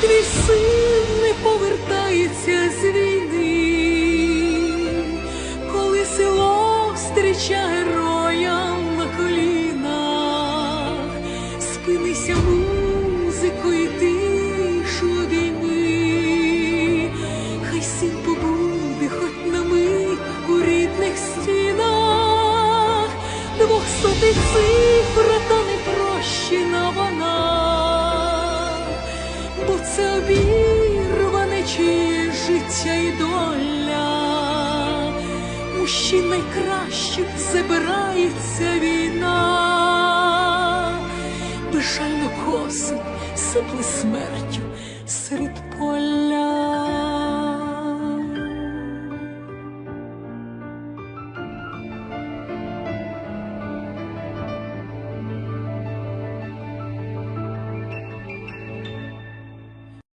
Твій син не повертається з війни, коли село зустріча героям на колінах, спинися музику і тишу обійми, хай син побуде хоч на мить у рідних стінах, двохсотий цифра це обірване чиє життя і доля. Мужчин найкращих забирається війна, безжально косить, сипле смертю серед поля.